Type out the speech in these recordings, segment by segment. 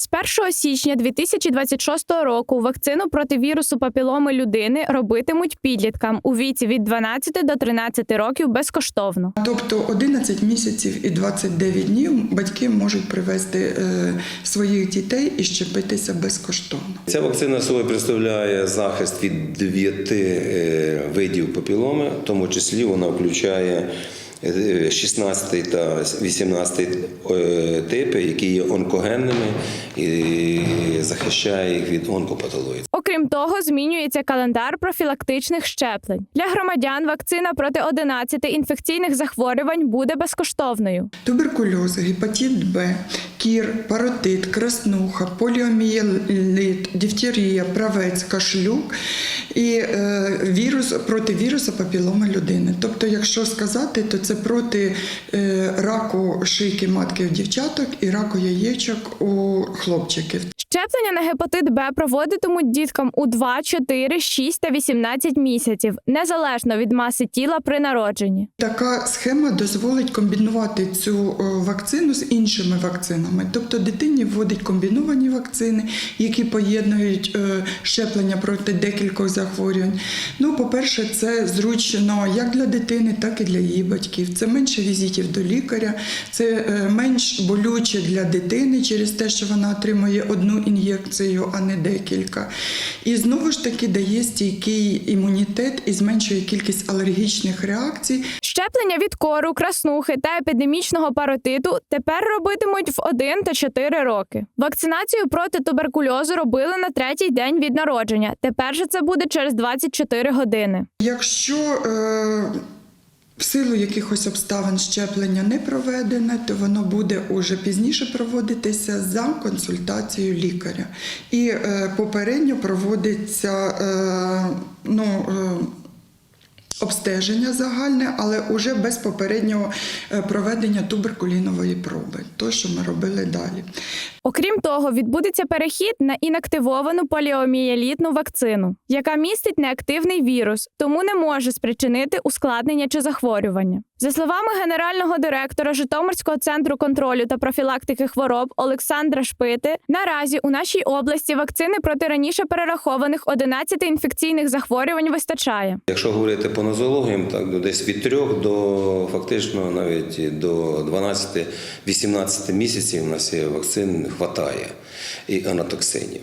З 1 січня 2026 року вакцину проти вірусу папіломи людини робитимуть підліткам у віці від 12 до 13 років безкоштовно. Тобто 11 місяців і 29 днів батьки можуть привезти е, своїх дітей і щепитися безкоштовно. Ця вакцина собою представляє захист від дев'яти е, видів папіломи, в тому числі вона включає 16 та 18 е, типи, які є онкогенними і захищає їх від онкопатології. Окрім того, змінюється календар профілактичних щеплень. Для громадян вакцина проти 11 інфекційних захворювань буде безкоштовною. Туберкульоз, гепатит Б, кір, паротит, краснуха, поліомієлит, дифтерія, правець, кашлюк і е, вірус проти вірусу папіломи людини. Тобто, якщо сказати, то це проти е, раку шийки матки у дівчаток і раку яєчок у хлопчиків. Щеплення на гепатит Б проводитимуть діткам у 2, 4, 6 та 18 місяців, незалежно від маси тіла при народженні. Така схема дозволить комбінувати цю е, вакцину з іншими вакцинами. Тобто дитині вводить комбіновані вакцини, які поєднують е, щеплення проти декількох захворювань. Ну, по-перше, це зручно як для дитини, так і для її батьків. Це менше візитів до лікаря, це е, менш болюче для дитини через те, що вона отримує одну ін'єкцію, а не декілька. І знову ж таки дає стійкий імунітет і зменшує кількість алергічних реакцій. Щеплення від кору, краснухи та епідемічного паротиту тепер робитимуть в 1 та 4 роки. Вакцинацію проти туберкульозу робили на третій день від народження. Тепер же це буде через 24 години. Якщо е, в силу якихось обставин щеплення не проведене, то воно буде уже пізніше проводитися за консультацією лікаря. І е, попередньо проводиться е, ну, е, обстеження загальне, але уже без попереднього проведення туберкулінової проби, то, що ми робили далі. Окрім того, відбудеться перехід на інактивовану поліомієлітну вакцину, яка містить неактивний вірус, тому не може спричинити ускладнення чи захворювання. За словами генерального директора Житомирського центру контролю та профілактики хвороб Олександра Шпити, наразі у нашій області вакцини проти раніше перерахованих 11 інфекційних захворювань вистачає. Якщо говорити по нозологіям, так то десь від 3 до фактично навіть до 12-18 місяців у нас є вакцин хватає і анатоксинів.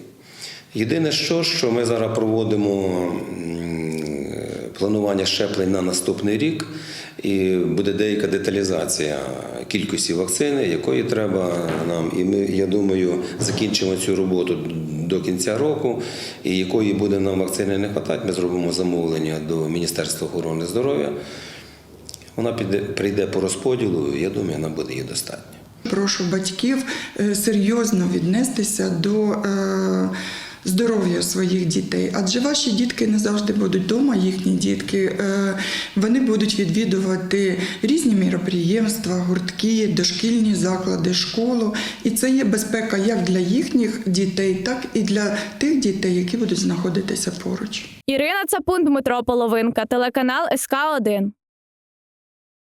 Єдине, що, що ми зараз проводимо планування щеплень на наступний рік, і буде деяка деталізація кількості вакцини, якої треба нам. І ми, я думаю, закінчимо цю роботу до кінця року, і якої буде нам вакцини не вистачати, ми зробимо замовлення до Міністерства охорони здоров'я. Вона прийде по розподілу, я думаю, нам буде її достатньо. Прошу батьків е, серйозно віднестися до е, здоров'я своїх дітей, адже ваші дітки не завжди будуть вдома, їхні дітки. Е, Вони будуть відвідувати різні міроприємства, гуртки, дошкільні заклади, школу. І це є безпека як для їхніх дітей, так і для тих дітей, які будуть знаходитися поруч. Ірина Цапун, Дмитро Половинка, телеканал СК 1